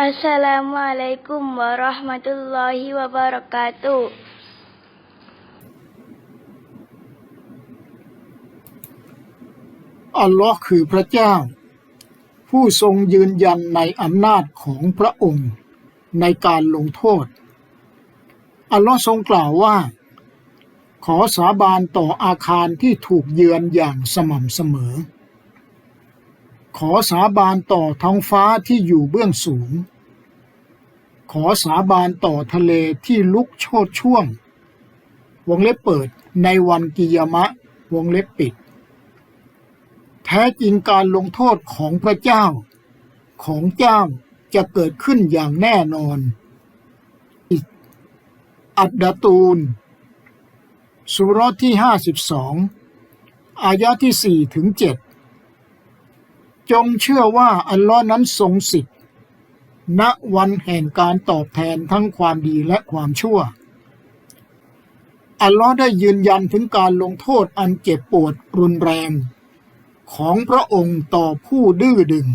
อัสสลามุอะลัยกุมวะเราะห์มะตุลลอฮิวะบะเราะกาตุอัลลอฮ์คือพระเจ้า ผู้ทรงยืนยันในอำนาจของพระองค์ในการลงโทษ อัลลอฮ์ทรงกล่าวว่า ขอสาบานต่ออาคารที่ถูกเยือนอย่างสม่ำเสมอ ขอสาบานต่อท้องฟ้าที่อยู่เบื้องสูง ขอสาบานต่อทะเลที่ลุกโชดช่วง วงเล็บเปิดในวันกิยามะ วงเล็บปิด แท้จริงการลงโทษของพระเจ้า ของเจ้าจะเกิดขึ้นอย่างแน่นอน อัดดาตูน สุรที่ห้าสิบสองอายะที่สี่ถึงเจ็ด จงเชื่อว่าอัลลอฮ์นั้นทรงสิทธิ์ณวันแห่งการตอบแทนทั้งความดีและความชั่ว อัลลอฮ์ได้ยืนยันถึงการลงโทษอันเจ็บปวดรุนแรง ของพระองค์ต่อผู้ดื้อดึง